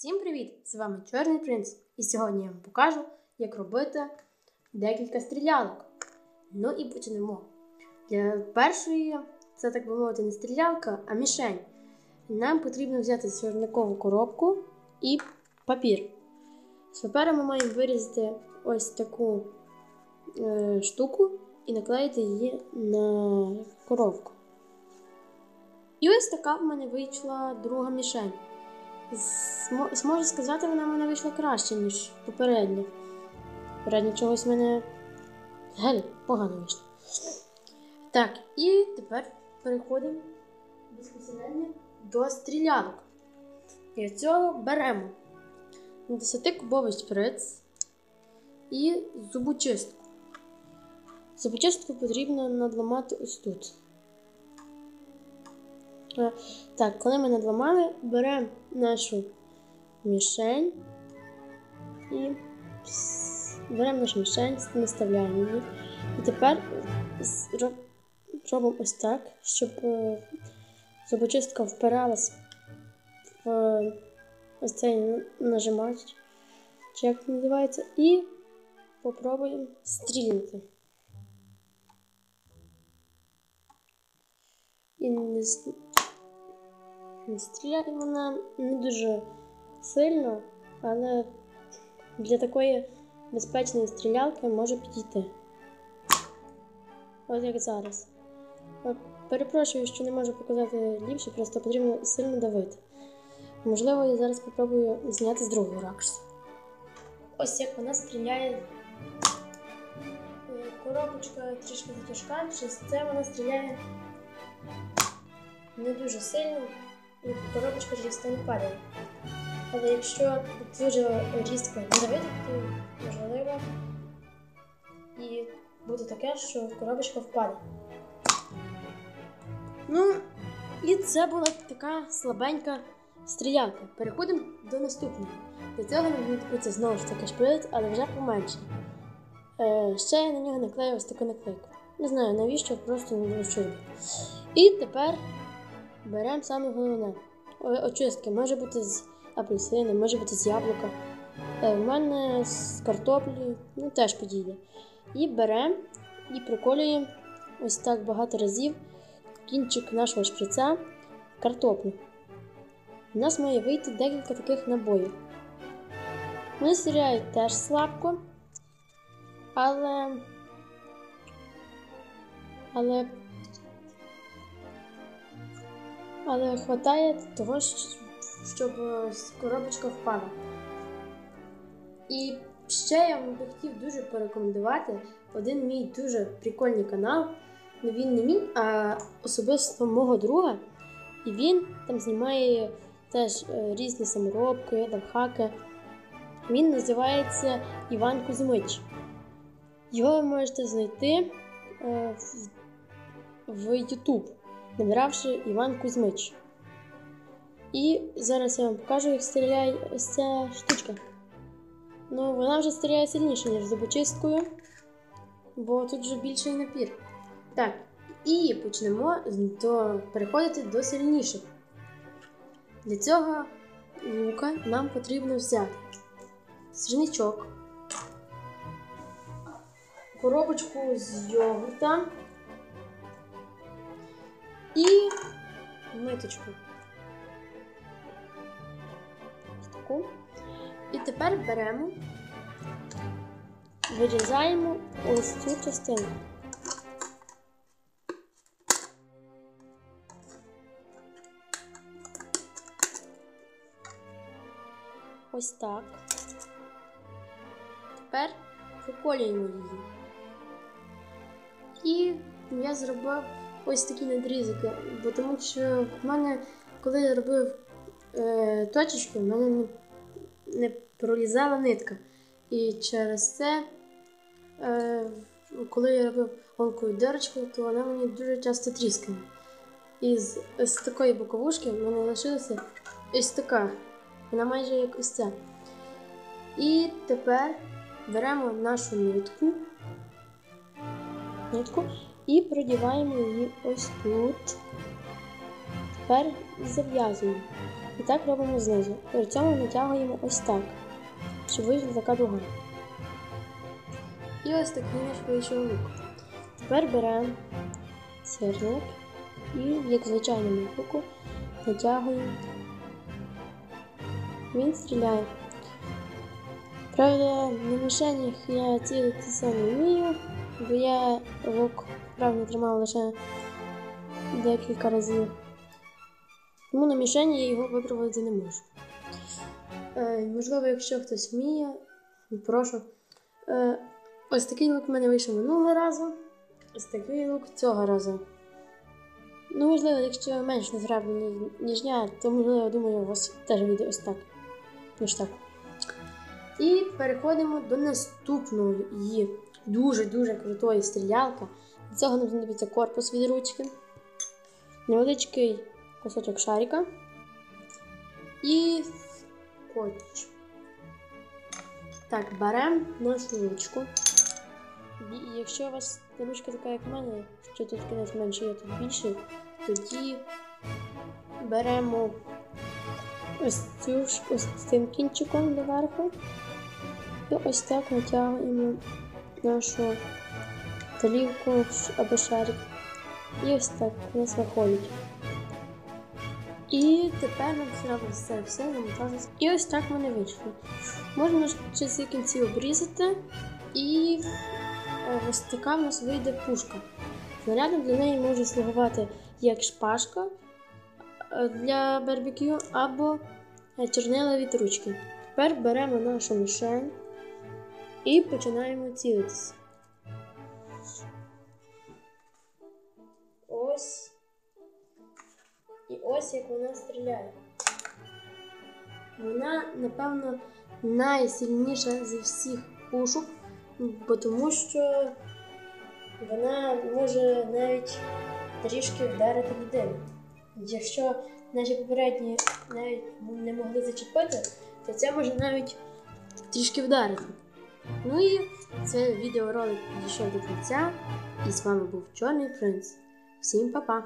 Всім привіт! З вами Чорний Принц, і сьогодні я вам покажу, як робити декілька стрілялок. Ну і почнемо. Для першої, це так би мовити, не стрілялка, а мішень. Нам потрібно взяти сірникову коробку і папір. З паперу ми маємо вирізати ось таку е, штуку і наклеїти її на коробку. І ось така в мене вийшла друга мішень. Змо- Зможу сказати, вона в мене вийшла краще, ніж попередня. Попередня чогось в мене взагалі погано вийшло. Так, і тепер переходимо безпосередньо до стрілянок. І для цього беремо 10-кубовий шприц і зубочистку. Зубочистку потрібно надламати ось тут. Е, Так, коли ми надламали, беремо нашу мішень і беремо нашу мішень, наставляємо її. І тепер з- роб- робимо ось так, щоб е, зубочистка впиралась в е, ось цей нажимач, чи як називається, і попробуємо стрільнути. І не стріляє вона не дуже сильно, але для такої безпечної стрілялки може підійти. Ось як зараз. Е, Перепрошую, що не можу показати ліпше, просто потрібно сильно давити. Можливо, я зараз спробую зняти з другого ракурсу. Ось як вона стріляє. Е, Коробочка трішки затяжка, через це вона стріляє не дуже сильно, і коробочка це не падає. Але якщо дуже різко не давити, то можливо і буде таке, що коробочка впаде. Ну, і це була така слабенька стрілянка. Переходимо до наступної. Для цього знадобиться знову ж таки шприц, але вже поменше. Е, ще я на нього наклею ось таку наклейку. Не знаю навіщо, просто не що робити. І тепер беремо саме головне. Очистки може бути з апельсини, може бути з яблука. Е, в мене з картоплі, ну теж підійде. І беремо і приколюємо ось так багато разів кінчик нашого шприця картоплю. У нас має вийти декілька таких набоїв. Вони стріляють теж слабко, але. Але. Але хватає того, щоб е, коробочка впала. І ще я вам би хотів дуже порекомендувати один мій дуже прикольний канал. Ну він не мій, а особисто мого друга. І він там знімає теж е, різні саморобки, лайфхаки. Він називається Іван Кузьмич. Його ви можете знайти е, в, в Набиравши Іван Кузьмич. І зараз я вам покажу, як стріляє ось ця штучка. Ну, вона вже стріляє сильніше, ніж зубочисткою, бо тут вже більший напір. Так, і почнемо до, переходити до сильніших. Для цього лука нам потрібно взяти сірничок, коробочку з йогурта і ниточку. Таку. І тепер беремо, вирізаємо ось цю частину. Ось так. Тепер приколюємо її. І я зробив ось такі надрізики, бо тому що в мене, коли я робив е, точечки, в мене не, не пролізала нитка. І через це, е, коли я робив голкою дирочку, то вона мені дуже часто тріскала. І з, з такої боковушки в мене лишилася ось така. Вона майже як ось ця. І тепер беремо нашу нитку, нитку і продіваємо її ось тут. Тепер зав'язуємо. І так робимо знизу. При цьому натягуємо ось так, щоб вийшла така дуга. І ось такий наш вийшов лук. Тепер беремо сирник і, як звичайному луку, натягуємо. Він стріляє. Правда, на мішенях я цілитися не вмію, бо я лук правильно тримав лише декілька разів. Тому на мішені я його випробувати не можу. Е, можливо, якщо хтось вміє, прошу. Е, ось такий лук в мене вийшов минулого разу. Ось такий лук цього разу. Ну, можливо, якщо менш незграбний, ніж я, то можливо, думаю, у вас теж вийде ось так. Ось так. І переходимо до наступної дуже-дуже крутої стрілялки. Для цього нам знадобиться корпус від ручки, невеличкий кусочок шарика і скотч. Так, беремо нашу ручку. І якщо у вас ручка така, як в мене, що тут кінець менше, є тут більший, тоді беремо ось цю ось цим кінчиком доверху. І ось так натягуємо нашу талівку або шарик. І ось так у нас виходить. І тепер нам треба все все намотати. І ось так вони вийшли. Можна ще ці кінці обрізати, і е, ось така в нас вийде пушка. Снарядом для неї може слугувати як шпажка е, для барбекю або е, чорнила від ручки. Тепер беремо нашу мішень і починаємо цілитися. Ось. І ось як вона стріляє. Вона, напевно, найсильніша зі всіх пушок, бо тому що вона може навіть трішки вдарити людину. Якщо наші попередні навіть не могли зачепити, то це може навіть трішки вдарити. Ну і цей відеоролик підійшов до кінця. І з вами був Чорний Принц. Всім па-па!